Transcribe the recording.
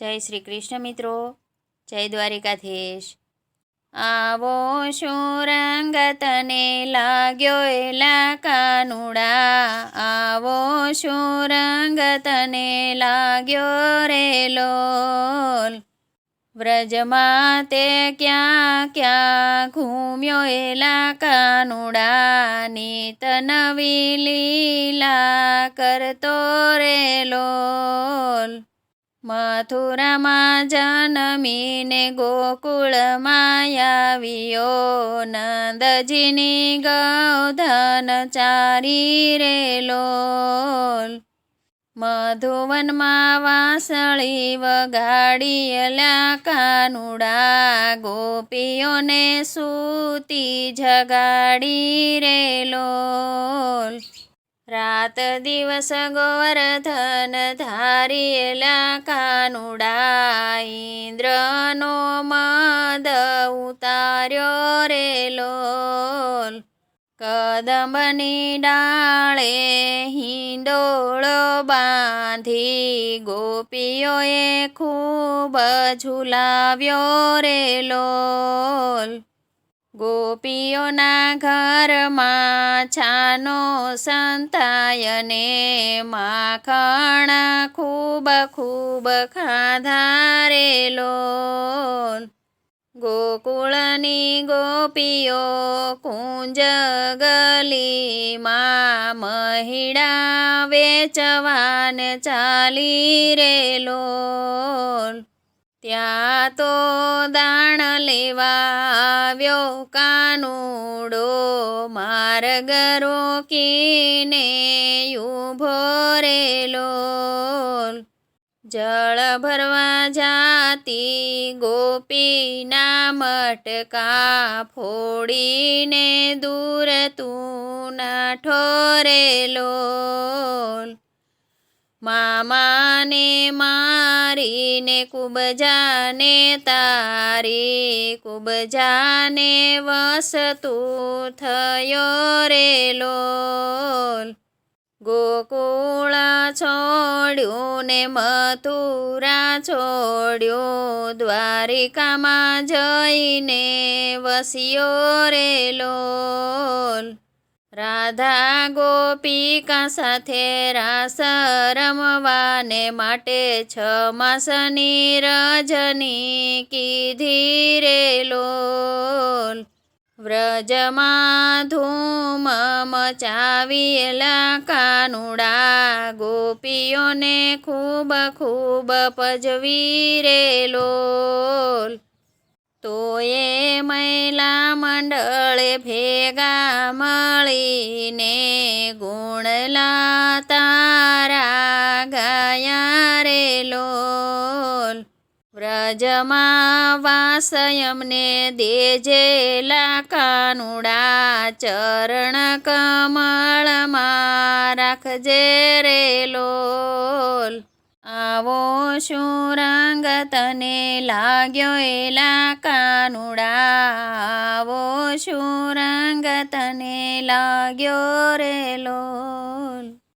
જય શ્રી કૃષ્ણ મિત્રો. જય દ્વારિકાધીશ. આવો શું તને લાગ્યો એલા કાનુડા. આવો શું તને લાગ્યો રે લોલ. વ્રજમાં તે ક્યાં ક્યાં ઘૂમ્યો એલા કાનુડા. નીત નવી લીલા કરતો રે મથુરામાં જન્મીને ગોકુળમાં આવ્યો નંદજીની ગૌધન ચારી રે લોલ. મધુવનમાં વાસળી વગાડીએલા કાનુડા ગોપીઓને સૂતી જગાડી રે રાત દિવસ ગોવર્ધન ધારીલા કાનુડા ઇન્દ્રનો મદ ઉતાર્યો રે લોલ. કદમની ડાળે હિંડોળો બાંધી ગોપીઓએ ખૂબ ઝુલાવ્યો રે લોલ. ગોપીઓના ઘરમાં છાનો સંતાયને માખણ ખૂબ ખૂબ ખાધારેલો ગોકુળની ગોપીઓ કુંજ ગલીમાં મહિડા વેચવાન ચાલી રે લોલ ત્યાં તો દાણ લેવા આવ્યો કાનુડો, માર્ગ રોકીને ઊભો રેલો જળ ભરવા જાતી ગોપીના મટકા ફોડીને દૂર તું ના ઠોરેલો મામાને મામાને મારીને કુબજાને તારી કુબજાને વસતું થયો રે લોલ. ગોકુળ છોડ્યું ને મથુરા છોડ્યું, દ્વારિકામાં જઈને વસ્યો રે લોલ. રાધા ગોપિકા સાથે રાસ રમવાને માટે છ માસની રજની કીધી રે લોલ. વ્રજમાં ધૂમ મચાવીએલા કાનુડા ગોપીઓને ખૂબ ખૂબ પજવી રે લોલ. તો એ મહિલા મંડળે ભેગા મળીને ગુણલા તારા ગયા રે લોલ. વ્રજમાં વાસયમને દેજેલા કાનુડા ચરણ કમળમાં રાખજે રે લોલ. આવો શું રંગ તને લાગ્યો એલા કાનુડાવો શું રંગ તને લાગ્યો રે લોલ.